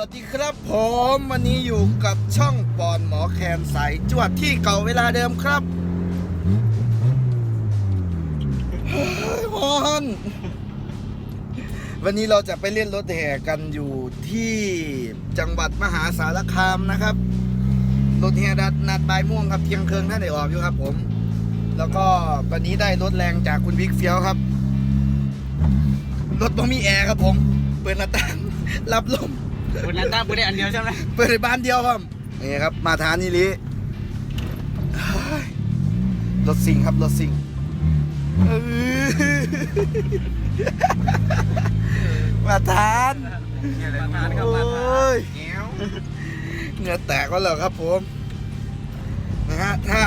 วัสดีครับผมวันนี้อยู่กับช่องปอนหมอแคนสายจวดที่เก่าเวลาเดิมครับฮ้อนวันนี้เราจะไปเล่นรถแห่กันอยู่ที่จังหวัดมหาสารคามนะครับ รถแห่นัดนัดบายม่วงครับเที่ยงเคืนท่านได้ออกอยู่ครับผม แล้วก็วันนี้ได้รถแรงจากคุณบิ๊กเฟียวครับ รถบ่มีแอร์ครับผม เปิดหน้าต่างรับลม คุณนันต้าพูดได้อันเดียวใช่ไหมเปิดในบ้านเดียวครับนี่ครับ มาทานนี่ลิเฮ้ยรถสิงครับรถสิงเออมาทานมาทานครับมาทานโอ้ยเงี้ยวเหงื่อแตกก็แล้วครับผมนะฮะถ้า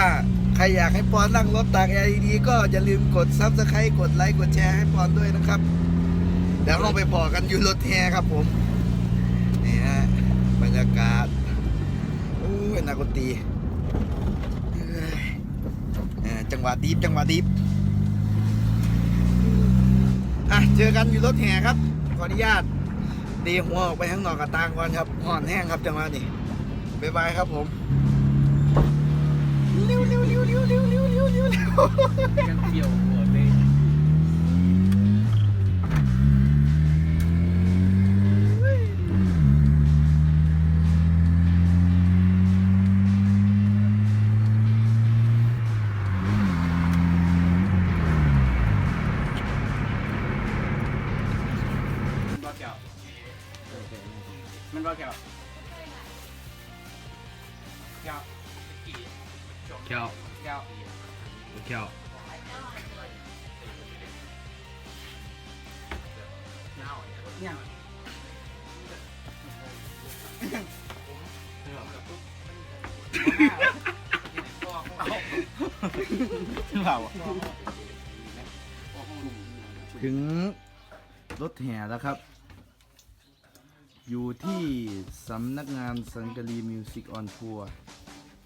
ใครอยากให้ปอนนั่งรถตากแอร์ดีๆก็อย่าลืมกดซับสไครต์กดไลค์กดแชร์ให้ปอนด้วยนะครับเดี๋ยวเราไปพอกันอยู่รถแฮครับผมนี่ฮะบ รยากาศโอ้ยนักดนตรีจังหวะดีฟจังหวะดีฟอะเจอกันอยู่รถแห่ครับ ขออนุญาตดีหัวออกไปข้างนอกกระตางก่อนครับห่อนแห้งครับจังหวะนี้บ๊ายบายครับผมเร็วเร็วเร็วเร็วเร็วเร็วเร็วเร็วเร็ว มันบ่เกี่ยวเกี่ยวเกี่ยวเกี่ยวเกี่ยวเนี่ยเราถึงรถแห่แล้วครับ อยู่ที่สำนักงานสังกะรีมิวสิกออนทัวร์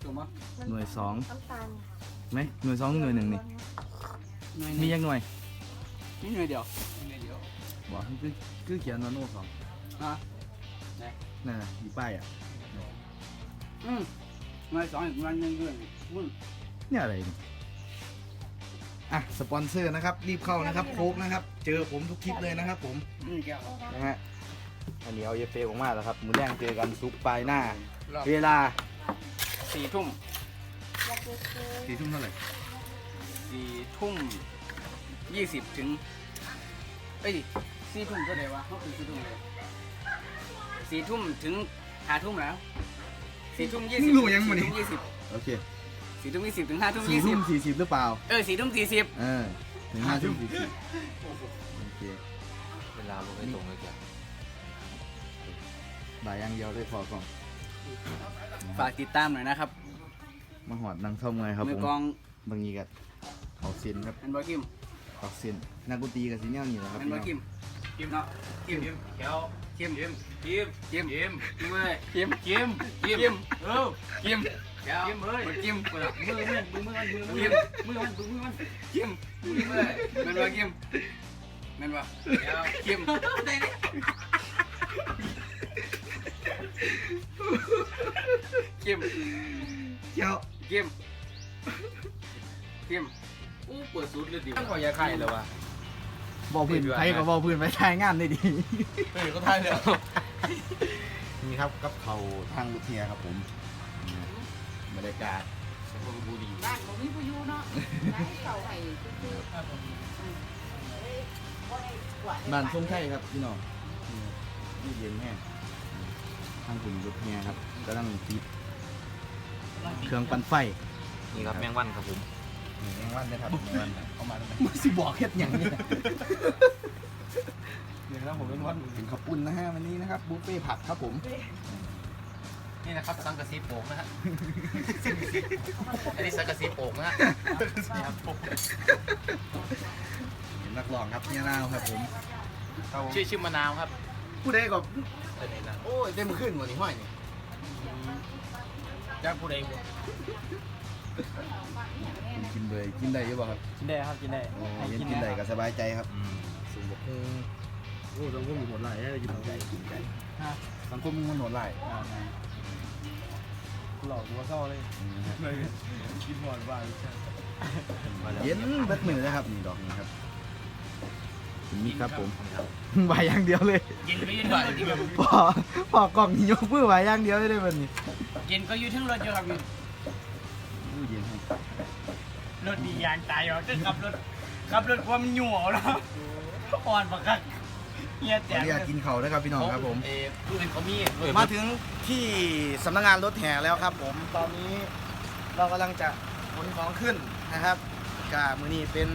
ถูกมั้ยหน่วยสองน้ำตาลไหมหน่วยสองหน่วยหนึ่งนี่หน่วยมีนี้ยังหน่วยนี่หน่วยเดียวหน่วยเดียวบอกคือคือเขียนว่าโน่สองฮะนั่นน่ะอยู่ป้ายอะอืมหน่วยสองอีกวันหนึ่งด้วยมึงเนี่ยอะไรนี่อะสปอนเซอร์นะครับ รีบเข้านะครับโค้กนะครับ เจอผมทุกคลิปเลยนะครับผม นี่แก้ว นะฮะ อันนี้เอาเยเฟของมาแล้วครับ มือแรงเจอกันซุปปลายหน้า รอบ เวลาสี่ทุ่มอยากจะซื้อสี่ทุ่มเท่าไหร่สี่ทุ่มยี่สิบถึงเอ้ยสี่ทุ่มเท่าไหร่วะเขาคือสี่ทุ่มเลยสี่ทุ่มถึงห้าทุ่มแล้วสี่ทุ่มยี่สิบสี่ทุ่มยี่สิบโอเคสี่ทุ่มยี่สิบถึงห้าทุ่มสี่ยี่สิทุ่บมสี่สิบหรือเปล่า เออสี่ทุ่มสี่สิบเออถึงห้าทุ่มสี่สิบโอเคเวลาบ่เคยตรงเลยจ้ะ บ่ายอย่างเดียวเลยพอก่อนฝากติดตามหน่อยนะครับมาหอดนางเท่าไงครับมืผอมกลองบางทีกับเขาเซียนครับเป็นบอคิมเขาเซียนนักดนตรีกับซีเนียลนี่แหละครับเป็นพี่บน้อองคิมคิมเนาะคิมยิ้มเขียวคิมยิ้มยิ้มคิมยิ้มคิมเว้ยคิมยิ้มคิมเออคิมเขียวคิมเอ้ยคิมมือมือมือมือมือมือคิมมือมันมือมันคิมยิ้มเลยแม่นบ่คิมแม่นบ่เขียวคิม คิมเจ้าคิมคิมอู้เปิดสุดเลยดิขอยาไข่เลยวะบอกพื้นใครก็บอกพื้นไปทายงานได้ดีเฮ้ยก็ทายแล้วนี่ครับกับเขาทางลูกเทียครับผมบรรยากาศบุรีบ้านผมมีผู้อยู่เนาะร้านเก่าไห้คือๆบ้านส้มไข่ครับพี่น้องนี่เย็นแห้งทางคุณลูกเทียครับกำลังติดเครื่องปั่นไฟนี่ครับแมงวันครับผมนี่แมงวันนะครับแมงวันเข้ามาทำไมมันสิบอกเฮ็ดอย่างนี้นี่ครับผมเป็นวันถึงขอบคุณนะฮะวันนี้นะครับบุฟเฟ่ผักครับผม นี่นะครับสังกะสีโป่งนะฮะอันนี้สังกะสีโป่งนะฮะนี่ครับผมเห็นนักร้องครับเนี่ยนาวครับผมชื่อชื่อมะนาวครับ ผู้ใดก็เออนี่นะโอ้ยเต็มขึ้นกว่านี้ห้อยนี่จ้างผู้ใดบ่กินเลยกินได้หรือเปล่าครับกินได้ครับกินได้โอ้ยกินได้ก็สบายใจครับอืมสูงบกโอ้ต้องก็มีผลหลายได้กินไก่กินไก่ฮะสังคมมันหนหลายหลอกวัวเศร้าเลยเลยกินหมอนบ้านใช่เย็นเบิดมือนะครับนี่ดอกนี้ครับ นี่ครับผมไหวอย่างเดียวเลยกินก็อยู่ทั้งรถอยู่พอพอกล่องนี้ยกมือไหวอย่างเดียวเลยได้วันนี้กินก็อยู่ทั้งรถอยู่ครับอู้เย็นครับรถดียางตายอะจะขับรถขับรถความหยวแล้วอ่อนปากกักเฮียขอแตอกนุญาตกินเขานะครับพี่น้องครับผม เออผู้อื่นเขามีมาถึงที่สำนักงานรถแห่แล้วครับ ผมตอนนี้เรากำลังจะขนของขึ้นนะครับกามือนี้เป็น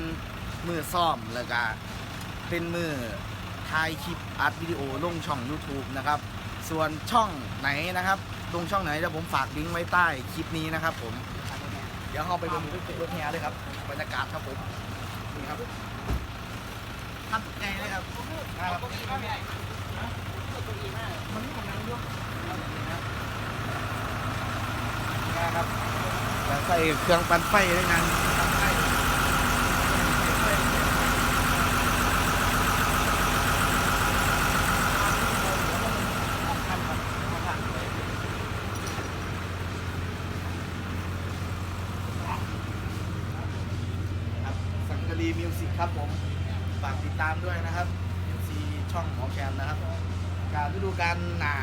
มือซ่อมแล้วก็ เป็นมือถ่ายคลิปอัดวิดีโอลงช่อง YouTube นะครับ ส่วนช่องไหนนะครับลงช่องไหนเดี๋ยวผมฝากลิงก์ไว้ใต้คลิปนี้นะครับ ผม เดี๋ยวเราไปดูรถแห่เลยครับบรรยากาศครับผมนี่ครับท่านใจเลยครับครับมันมีของน้ำยกนะครับแล้วใส่เครื่องปั่นไฟด้วยกันปั่นไฟครับสังกะ รีมิวสิกครับผม ฝากติดตามด้วยนะครับมิวสิช่องหมอแคนนะครับ การฤดูกาลหนา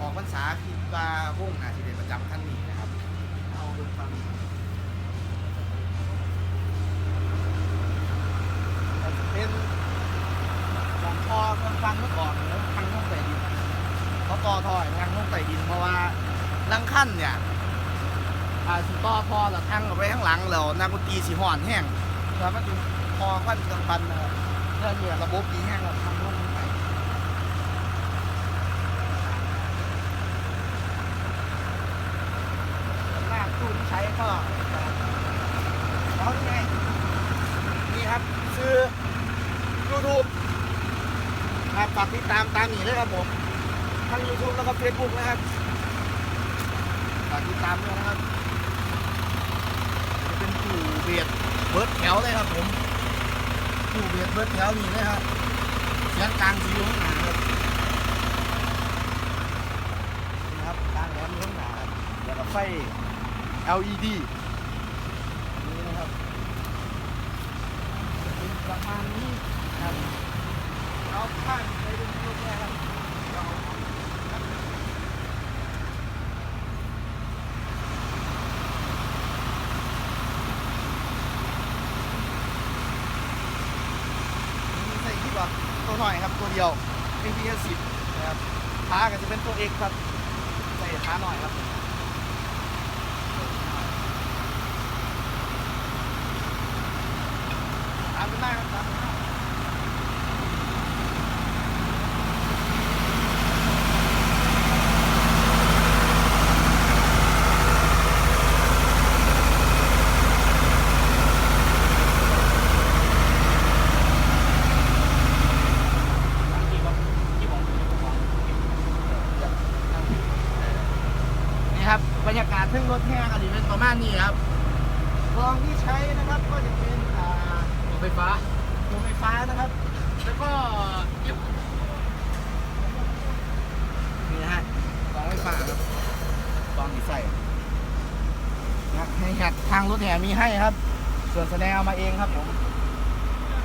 ออกพรรษาคิดว่าวงหนาสิเดประจำท่านนี้นะครับ เอาดูฟังเป็นหลวงพ่อเครื่องฟังเมื่อก่อนแล้วทางลงใต้ดินเขาต่อถอยทางลงใต้ดินเพราะว่าลังขั้นเนี่ยอ่าสิต่อพอแล้วทางเอาไว้ข้างหลังแล้วนักดนตรีสีห่อนแห้ง แล้วมันถึงพอขั้นเครื่องฟันนะครับเรื่องเนี่ยระบบดีแห้งแล้วทางลงไปหน้าตู้ที่ใช้ก็เอาที่ไงนี่ครับซื้อ YouTube ครับฝากติดตามตามนี่เลยครับผมทั้ง YouTube แล้วก็ Facebook นะครับฝากติดตามด้วยนะครับจะเป็นผู้เบียด เบิร์ดแถวเลยครับผมผู้เบียดเบิร์ดแถวนี่เลยครับเสียงกลางสีอยู่ข้างหน้าครับนี่ครับกลางแหลมอยู่ข้างหน้าครับแล้วก็ไฟ LED นี่นะครับจะเป็นประมาณนี้นะครับเอาข้างไปดูรูปแรกครับเราเอานี่ใส่ที่ว่าตัวหน่อยครับตัวเดียวเป็นพีเอสิบนะครับขาก็จะเป็น ตัวเองครับใส่ขาหน่อยครับ ตามกันได้ครับตามกันได้นี่ครับ บรรยากาศเครื่องรถแห่กันอยู่เป็นประมาณนี้ครับกลองที่ใช้นะครับก็จะเป็นอ่าไฟฟ้าตัวไฟฟ้านะครับ แล้วก็เก็บนี่นะฮะกองไฟฟ้าครับกองที่ใส่นะให้หัดทางรถแห่มีให้ครับ ส่วนแสดงเอามาเองครับผม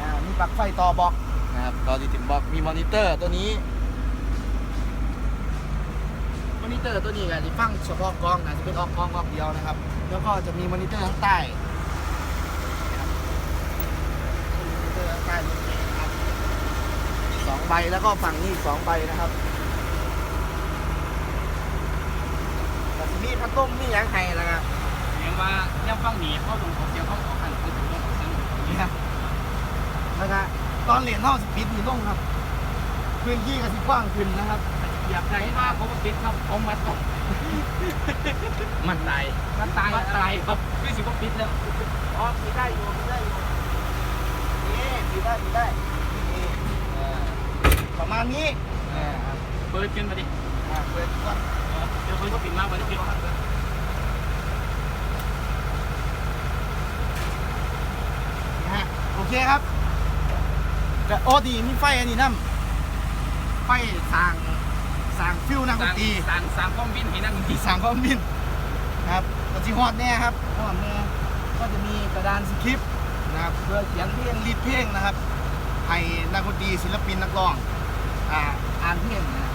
อ่ามีปลั๊กไฟต่อบล็อกนะครับต่อที่ถึงบล็อกมีมอนิเตอร์ตัวนี้ มอนิเตอร์ตัวนี้ก็จะฟังเฉพาะกล้องนะจะเป็นออกกล้องออกเดียวนะครับ แล้วก็จะมีมอนิเตอร์ข้างใต้นะครับมอนิเตอร์ข้างใต้นี่นะครับสองใบแล้วก็ฝั่งนี้อีกสองใบนะครับแต่ทีนี้พัดลมนี่ยังไงนะครับเรียกว่าเนี่ยฟังหนีเข้าตรงเขาเสียงเข้าออกกันคือตรงเขาเสียงนี่ครับแล้วก็ตอนเหรียญนอกสิปิดนี่ลงครับพื้นที่ก็สิกว้างขึ้นนะครับ อยากได้ว่าเขาปิดครับเขามาตกมันตายมันตายมันตายครับคือสิว่าปิดแล้วอ๋อปิดได้อยู่ปิดได้อยู่นี่ปิดได้ปิดได้นี่เออประมาณนี้นะครับเปิดขึ้นมาดิอ่าเปิดก่อนเดี๋ยวเพิ่นก็ปิดมากกว่านี้ปิดนะฮะโอเคครับก็โอ้ดีมีไฟอันนี้น้ำไฟสร้าง สั่งฟิลนักดสั่นงตรีสั่งสั่งความวินให้นั่งดนตรีที่สั่งความมินนะครับก็จีฮอดแน่ครับฮอดแน่ก็จะมีกระดานสคริปต์นะครับเพื่อเขียนเพลงรีดเพลงนะครับให้นักดนตรีศิลปินนักร้องอ่าอ่านเพลงนะ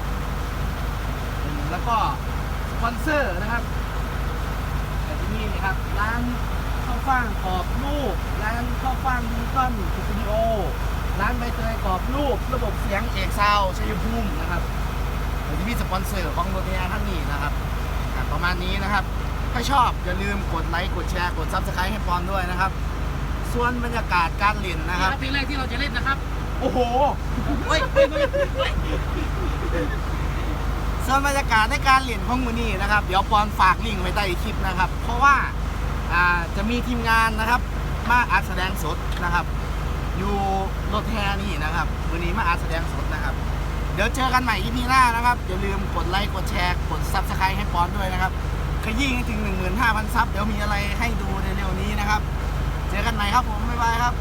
อืมแล้วก็สปอนเซอร์นะครับแต่ที่นี่นะครับร้านข้าวฟ่างกรอบรูปร้านข้าวฟ่างดิจิตอลสตูดิโอร้านใบเตยกรอบรูป ระบบเสียงเอกซาวด์ชัยภูมินะครับเดี๋ยวจะมีส ปอนเซอร์ของรถแอร์ท่านนี้นะครับอะประมาณนี้นะครับ ถ้าชอบอย่าลืมกดไลค์กดแชร์กดซับสไครต์ให้ปอนด้วยนะครับ ส่วนบรรยากาศการเล่นนะครับเพลงแรกที่เราจะเล่นนะครับ โอ้โหเฮ้ยเฮ้ยเฮ้ยเฮ้ยส่วนบรรยากาศในการเล่นของมือนี้นะครับ เดี๋ยวปอนฝากลิงก์ไว้ใต้คลิปนะครับ เพราะว่าอ่าจะมีทีมงานนะครับมาอัดแสดงสดนะครับ อยู่รถแทนี่นะครับมือนี้มาอัดแสดงสดนะครับ เดี๋ยวเจอกันใหม่ EP หน้านะครับ อย่าลืมกดไลค์ กดแชร์ กดซับสไครต์ให้ปอนด้วยนะครับ ขยี้ให้ถึง 15,000 ซับ เดี๋ยวมีอะไรให้ดูในเร็วๆนี้นะครับ เจอกันใหม่ครับผม บ๊ายบายครับ